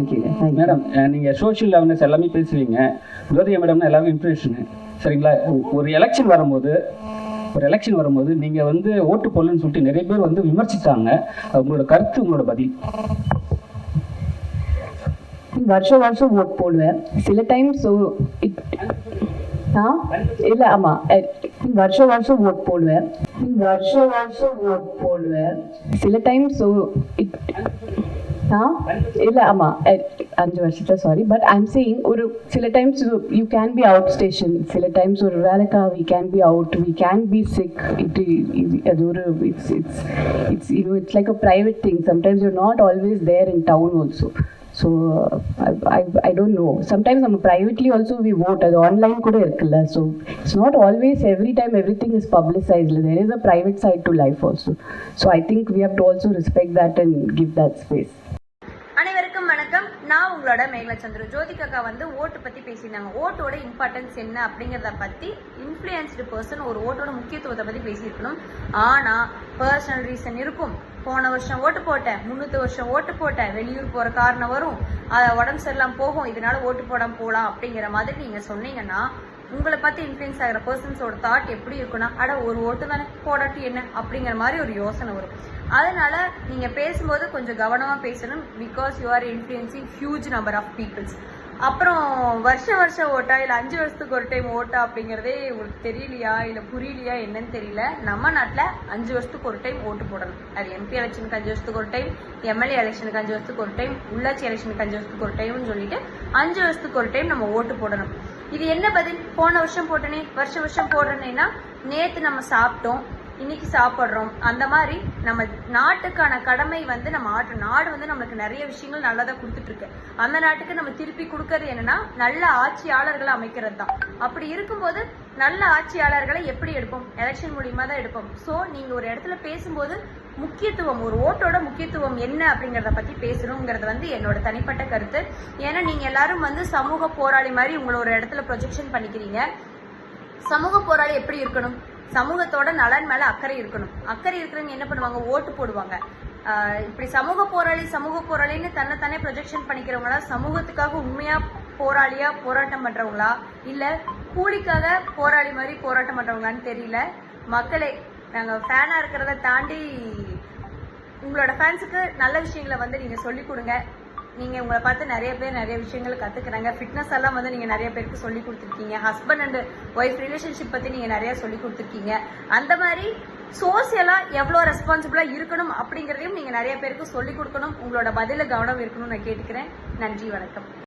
தேங்க்யூங்க thank you madam நீங்கள் social awareness எல்லாமே பேசுவீங்க. ஜோதிகா மேடம்னா எல்லாமே இன்ஃபர்மேஷனு சரிங்களா? ஒரு எலெக்ஷன் வரும்போது ஒரு எலெக்ஷன் வரும்போது நீங்கள் வந்து ஓட்டு போடலன்னு சொல்லிட்டு நிறைய பேர் வந்து விமர்சித்தாங்க உங்களோட கருத்து உங்களோட பதில். வருஷம் வருஷம் ஓட் போடுவேன். சில டைம் ஸோ இட் ஆ? இல்லை ஆமாம் வருஷம் வருஷம் ஓட் போடுவேன். வருஷம் வருஷம் ஓட் போடுவேன். சில டைம் ஸோ இட் இல்லை ஆமாம் அஞ்சு வருஷத்தில் சாரி பட் ஐம் சேயிங் ஒரு சில times you can be out station சில டைம்ஸ் ஒரு வேலைக்கா we can be out we can be sick இது அது ஒரு it's it's it's you it's like a private thing sometimes you're not always there in town also so I I don't know sometimes நம்ம privately also we vote அது online கூட இருக்குல்ல so it's not always every time every thing is publicised there is a private side to life also so I think we have to also respect that and give that space அனைவருக்கும் வணக்கம் நான் உங்களோட மேகலா சந்திர ஜோதிகாக்கா வந்து ஓட்டு பத்தி பேசியிருந்தாங்க. ஓட்டோட importance என்ன அப்படிங்கறத பத்தி இன்ஃப்ளூயன்ஸ்டு பர்சன் ஒரு ஓட்டோட முக்கியத்துவத்தை பத்தி பேசியிருக்கணும். ஆனா பர்சனல் ரீசன் இருக்கும். போன வருஷம் ஓட்டு போட்டேன் முன்னூத்தி வருஷம் ஓட்டு போட்டேன் வெளியூர் போற காரணம் வரும் அத உடம்பு சரியில்லாம போகும் இதனால ஓட்டு போடாம போலாம் அப்படிங்கிற மாதிரி நீங்க சொன்னீங்கன்னா உங்களை பத்தி இன்ஃப்ளூயன்ஸ் ஆகிற பர்சன்ஸோட தாட் எப்படி இருக்குன்னா அட ஒரு ஓட்டு தானே போடாட்டி என்ன? அப்படிங்கிற மாதிரி ஒரு யோசனை வரும். அதனால நீங்க பேசும்போது கொஞ்சம் கவனமா பேசணும் because you are influencing huge number of peoples அப்புறம் வருஷம் வருஷம் ஓட்டா இல்லை அஞ்சு வருஷத்துக்கு ஒரு டைம் ஓட்டா அப்படிங்கிறதே உங்களுக்கு தெரியலையா இல்லை புரியலையா என்னன்னு தெரியல. நம்ம நாட்டில் அஞ்சு வருஷத்துக்கு ஒரு டைம் ஓட்டு போடணும். அது எம்பி எலெக்ஷனுக்கு அஞ்சு வருஷத்துக்கு ஒரு டைம் எம்எல்ஏ எலெக்ஷனுக்கு அஞ்சு வருஷத்துக்கு ஒரு டைம் உள்ளாட்சி எலெக்ஷனுக்கு அஞ்சு வருஷத்துக்கு ஒரு டைம்னு சொல்லிட்டு அஞ்சு வருஷத்துக்கு ஒரு டைம் நம்ம ஓட்டு போடணும். இது என்ன பதில்? போன வருஷம் போட்டனே வருஷம் வருஷம் போடுறேன்னா நேற்று நம்ம சாப்பிட்டோம். இன்னைக்கு சாப்பிட்றோம். அந்த மாதிரி நம்ம நாட்டுக்கான கடமை வந்து நம்ம ஆற்று நாடு வந்து நம்மளுக்கு நிறைய விஷயங்கள் நல்லதா கொடுத்துட்டு இருக்கு அந்த நாட்டுக்கு நம்ம திருப்பி கொடுக்கறது என்னன்னா நல்ல ஆட்சியாளர்களை அமைக்கிறது தான். அப்படி இருக்கும்போது நல்ல ஆட்சியாளர்களை எப்படி எடுப்போம்? எலெக்ஷன் மூலியமா தான் எடுப்போம். ஸோ நீங்க ஒரு இடத்துல பேசும்போது முக்கியத்துவம் ஒரு ஓட்டோட முக்கியத்துவம் என்ன அப்படிங்கறத பத்தி பேசணுங்கிறது வந்து என்னோட தனிப்பட்ட கருத்து. ஏன்னா நீங்க எல்லாரும் வந்து சமூக போராளி மாதிரி உங்களை ஒரு இடத்துல ப்ரொஜெக்ஷன் பண்ணிக்கிறீங்க. சமூக போராளி எப்படி இருக்கணும்? சமூகத்தோட நலன் மேல அக்கறை இருக்கணும். அக்கறை இருக்கிறவங்க என்ன பண்ணுவாங்க? ஓட்டு போடுவாங்க. இப்படி சமூக போராளி சமூக போராளின்னு தன்னைத்தானே ப்ரொஜெக்ஷன் பண்ணிக்கிறவங்களா? சமூகத்துக்காக உண்மையா போராளியா போராட்டம் பண்றவங்களா? இல்ல கூலிக்காக போராளி மாதிரி போராட்டம் பண்றவங்களான்னு தெரியல. மக்களே நாங்க ஃபேனா இருக்கிறத தாண்டி உங்களோட ஃபேன்ஸுக்கு நல்ல விஷயங்களை வந்து நீங்க சொல்லி கொடுங்க. நீங்கள் உங்களை பார்த்து நிறைய பேர் நிறைய விஷயங்கள் கற்றுக்குறாங்க ஃபிட்னஸ் எல்லாம் வந்து நீங்கள் நிறைய பேருக்கு சொல்லி கொடுத்துருக்கீங்க. ஹஸ்பண்ட் அண்ட் ஒய்ஃப் ரிலேஷன்ஷிப் பற்றி நீங்கள் நிறைய சொல்லி கொடுத்துருக்கீங்க. அந்த மாதிரி சோசியலாக எவ்வளோ ரெஸ்பான்சிபிளாக இருக்கணும் அப்படிங்கிறதையும் நீங்கள் நிறைய பேருக்கு சொல்லி கொடுக்கணும். உங்களோட பதில கவனம் இருக்கணும்னு நான் கேட்டுக்கிறேன். நன்றி வணக்கம்.